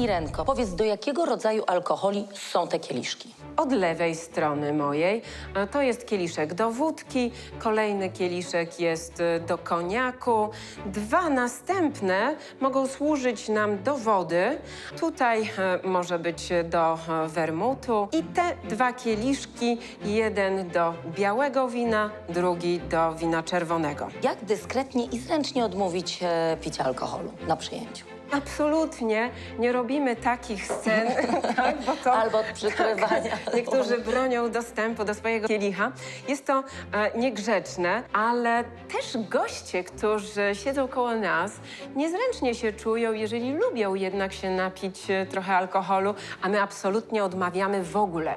Irenko, powiedz, do jakiego rodzaju alkoholi są te kieliszki? Od lewej strony mojej e, to jest kieliszek do wódki, kolejny kieliszek jest e, do koniaku. Dwa następne mogą służyć nam do wody. Tutaj e, może być do e, wermutu. I te dwa kieliszki, jeden do białego wina, drugi do wina czerwonego. Jak dyskretnie i zręcznie odmówić e, picia alkoholu na przyjęciu? Absolutnie nie robimy takich scen, tak, bo to... Albo od przykrywania. Niektórzy bronią dostępu do swojego kielicha. Jest to e, niegrzeczne, ale też goście, którzy siedzą koło nas, niezręcznie się czują, jeżeli lubią jednak się napić e, trochę alkoholu, a my absolutnie odmawiamy w ogóle.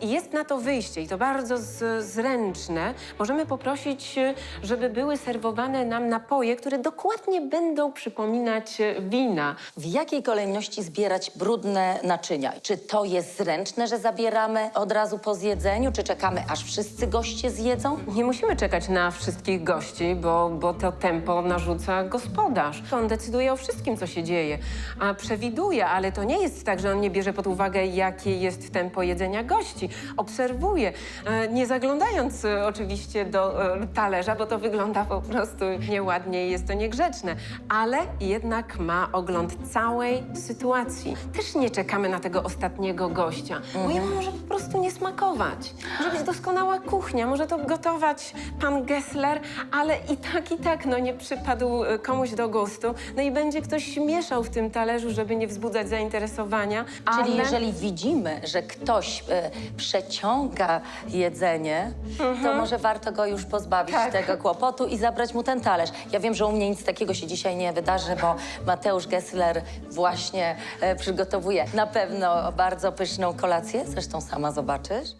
I jest na to wyjście i to bardzo z, zręczne. Możemy poprosić, e, żeby były serwowane nam napoje, które dokładnie będą przypominać e, wina. W jakiej kolejności zbierać brudne naczynia? Czy to jest zręczne, że zabieramy od razu po zjedzeniu, czy czekamy, aż wszyscy goście zjedzą? Nie musimy czekać na wszystkich gości, bo, bo to tempo narzuca gospodarz. On decyduje o wszystkim, co się dzieje, a przewiduje, ale to nie jest tak, że on nie bierze pod uwagę, jakie jest tempo jedzenia gości. Obserwuje, e, nie zaglądając e, oczywiście do e, talerza, bo to wygląda po prostu nieładnie i jest to niegrzeczne, ale jednak ma ogląd całej sytuacji. Też nie czekamy na tego ostatniego gościa, bo jemu może po prostu nie smakować. Może być doskonała kuchnia, może to gotować pan Gessler, ale i tak, i tak no, nie przypadł e, komuś do gustu. No i będzie ktoś mieszał w tym talerzu, żeby nie wzbudzać zainteresowania. Czyli ale... jeżeli widzimy, że ktoś e, przeciąga jedzenie, to może warto go już pozbawić Tak. tego kłopotu i zabrać mu ten talerz. Ja wiem, że u mnie nic takiego się dzisiaj nie wydarzy, bo Mateusz Gessler właśnie e, przygotowuje na pewno bardzo pyszną kolację. Zresztą sama zobaczysz.